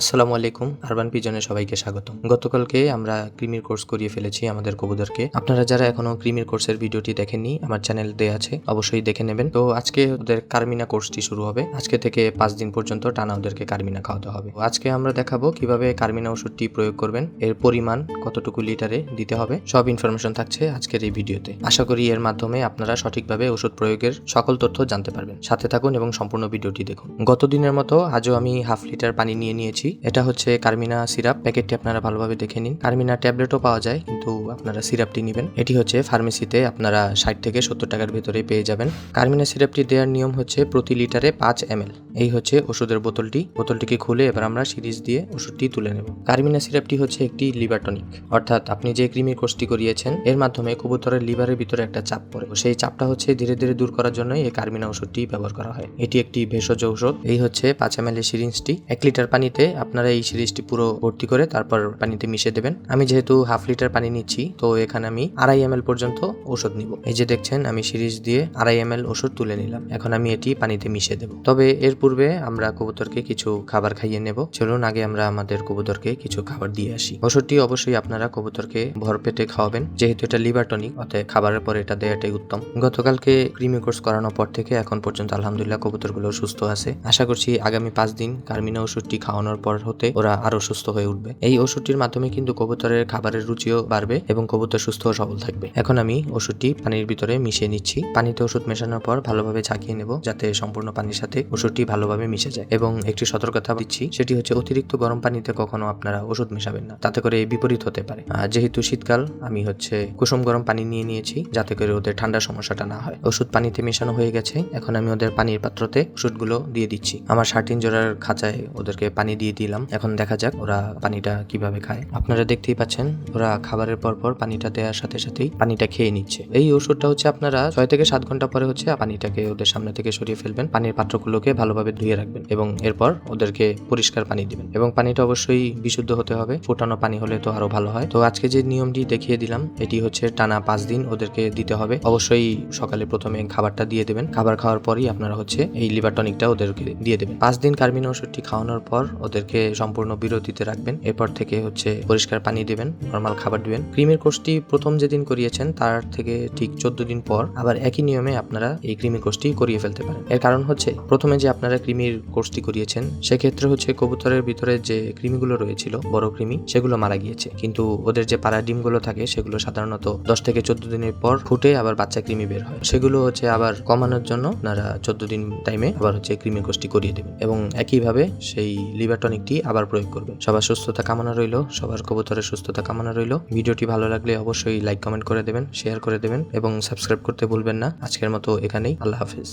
আসসালামু আলাইকুম, আরবান পিজনে সবাইকে স্বাগতম। গতকালকে আমরা ক্রিমির কোর্স করিয়ে ফেলেছি আমাদের কবুতরকে। আপনারা যারা এখনও ক্রিমির কোর্সের ভিডিওটি দেখেননি, আমার চ্যানেল দেয়া আছে, অবশ্যই দেখে নেবেন। তো আজকে ওদের কার্মিনা কোর্সটি শুরু হবে। আজকে থেকে পাঁচ দিন পর্যন্ত টানা ওদেরকে কার্মিনা খাওয়াতে হবে। আজকে আমরা দেখাবো কীভাবে কার্মিনা ওষুধটি প্রয়োগ করবেন, এর পরিমাণ কতটুকু লিটারে দিতে হবে, সব ইনফরমেশন থাকছে আজকের এই ভিডিওতে। আশা করি এর মাধ্যমে আপনারা সঠিকভাবে ওষুধ প্রয়োগের সকল তথ্য জানতে পারবেন। সাথে থাকুন এবং সম্পূর্ণ ভিডিওটি দেখুন। গত দিনের মতো আজও আমি হাফ লিটার পানি নিয়ে নিয়েছি। এটা হচ্ছে কার্মিনা সিরাপ। প্যাকেটটি আপনারা ভালোভাবে দেখে নিন। কার্মিনা ট্যাবলেটও পাওয়া যায়, কিন্তু আপনারা সিরাপটি নেবেন। এটি হচ্ছে ফার্মেসিতে আপনারা ষাট থেকে সত্তর টাকার ভেতরে পেয়ে যাবেন। কার্মিনা সিরাপটি দেওয়ার নিয়ম হচ্ছে প্রতি লিটারে পাঁচ এম এই হচ্ছে ওষুধের বোতলটি। বোতলটিকে খুলে এবার আমরা সিরিজ দিয়ে ওষুধটি তুলে নেব। কার্মিনা সিরাপটি হচ্ছে একটি লিভার টনিক। অর্থাৎ আপনি যে কৃমির কোর্সটি করিয়েছেন, এর মাধ্যমে কবুতরের লিভারের ভিতরে একটা চাপ পড়ে। সেই চাপটা হচ্ছে ধীরে ধীরে দূর করার জন্য এই কার্মিনা ওষুধটি ব্যবহার করা হয়। এটি একটি ভেষজ ঔষধ। এই হচ্ছে পাঁচ এম এল সিরিঞ্জটি। এক লিটার পানিতে আপনারা এই সিরিজটি পুরো ভর্তি করে তারপর পানিতে মিশিয়ে দেবেন। আমি যেহেতু হাফ লিটার পানি নিচ্ছি, তো এখানে আমি আড়াই এম পর্যন্ত ওষুধ নিব। এই যে দেখছেন, আমি সিরিজ দিয়ে আড়াই এম ওষুধ তুলে নিলাম। এখন আমি এটি পানিতে মিশিয়ে দেব। তবে এর পূর্বে আমরা কবুতরকে কিছু খাবার খাইয়ে নেব। চলুন, আগে আমরা আমাদের কবুতরকে কিছু খাবার দিয়ে আসি। ওষুধটি অবশ্যই আপনারা কবুতরকে ভর পেটে খাওয়াবেন। যেহেতু এটা লিভার টনিক, অতএব খাবারের পরে এটা দেওয়াটাই উত্তম। গতকালকে ক্রিমি কোর্স করানোর পর থেকে এখন পর্যন্ত আলহামদুলিল্লাহ কবুতরগুলো সুস্থ আছে। আশা করছি আগামী পাঁচ দিন কার্মিনা ওষুধটি খাওয়ানোর পর হতে ওরা আরও সুস্থ হয়ে উঠবে। এই ওষুধটির মাধ্যমে কিন্তু কবুতরের খাবারের রুচিও বাড়বে এবং কবুতর সুস্থ ও সবল থাকবে। এখন আমি ওষুধটি পানির ভিতরে মিশিয়ে নিচ্ছি। পানিতে ওষুধ মেশানোর পর ভালোভাবে ঝাঁকিয়ে নেব যাতে সম্পূর্ণ পানির সাথে ওষুধটি ভালোভাবে মিশে যায়। এবং একটি সতর্কতা দিচ্ছি, সেটি হচ্ছে অতিরিক্ত গরম পানিতে কখনো আপনারা ওষুধ মেশাবেন না। তাতে করে বিপরীত হতে পারে। যেহেতু শীতকাল, আমি হচ্ছে কুসুম গরম পানি নিয়ে নিয়েছি, যাতে করে ওদের ঠান্ডার সমস্যাটা না হয়। ওষুধ পানিতে মেশানো হয়ে গেছে। এখন আমি ওদের পানির পাত্রতে ওষুধগুলো দিয়ে দিচ্ছি। আমার শার্টিন জোড়ার খাঁচায় ওদেরকে পানি দিয়ে দিলাম। এখন দেখা যাক ওরা পানিটা কীভাবে খায়। আপনারা দেখতেই পাচ্ছেন, ওরা খাবারের পর পর পানিটা দেওয়ার সাথে সাথেই পানিটা খেয়ে নিচ্ছে। এই ওষুধটা হচ্ছে আপনারা ছয় থেকে সাত ঘণ্টা পরে হচ্ছে পানিটাকে ওদের সামনে থেকে সরিয়ে ফেলবেন। পানির পাত্রগুলোকে ভালোভাবে ধুয়ে রাখবেন এবং এরপর ওদেরকে পরিষ্কার পানি দিবেন। এবং পানিটা অবশ্যই বিশুদ্ধ হতে হবে। ফোটানো পানি হলে তো আরও ভালো হয়। তো আজকে যে নিয়মটি দেখিয়ে দিলাম, এটি হচ্ছে টানা পাঁচ দিন ওদেরকে দিতে হবে। অবশ্যই সকালে প্রথমে খাবারটা দিয়ে দেবেন। খাবার খাওয়ার পরই আপনারা হচ্ছে এই লিভার টনিকটা ওদেরকে দিয়ে দেবেন। পাঁচ দিন কার্মিন ওষুধটি খাওয়ানোর পর ওদেরকে সম্পূর্ণ বিরতিতে রাখবেন। এরপর থেকে হচ্ছে পরিষ্কার পানি দেবেন, নর্মাল খাবার দিবেন। ক্রিমের কোর্সটি প্রথম যেদিন করিয়েছেন, তার থেকে ঠিক চোদ্দ দিন পর আবার একই নিয়মে আপনারা এই ক্রিমির কোর্সটি করিয়ে ফেলতে পারেন। এর কারণ হচ্ছে, প্রথমে যে আপনারা ক্রিমির কোর্সটি করিয়েছেন, সেক্ষেত্রে হচ্ছে কবুতরের ভিতরে যে কৃমিগুলো রয়েছিল, বড় কৃমি সেগুলো মারা গিয়েছে। কিন্তু ওদের যে পাড়া ডিমগুলো থাকে, সেগুলো সাধারণত দশ থেকে চোদ্দ দিনের পর ফুটে আবার বাচ্চা কৃমি বের হয়। সেগুলো হচ্ছে আবার কমানোর জন্য আপনারা চোদ্দ দিন টাইমে আবার হচ্ছে ক্রিমির কোর্সটি করিয়ে দেবেন। এবং একইভাবে সেই লিভার টনিকটি আবার প্রয়োগ করবে সবার সুস্থতা কামনা রইল, সবার কবুতরের সুস্থতা কামনা রইল। ভিডিওটি ভালো লাগলে অবশ্যই লাইক কমেন্ট করে দেবেন শেয়ার করে দেবেন এবং সাবস্ক্রাইব করতে ভুলবেন না। আজকের মতো এখানেই, আল্লাহ হাফিজ।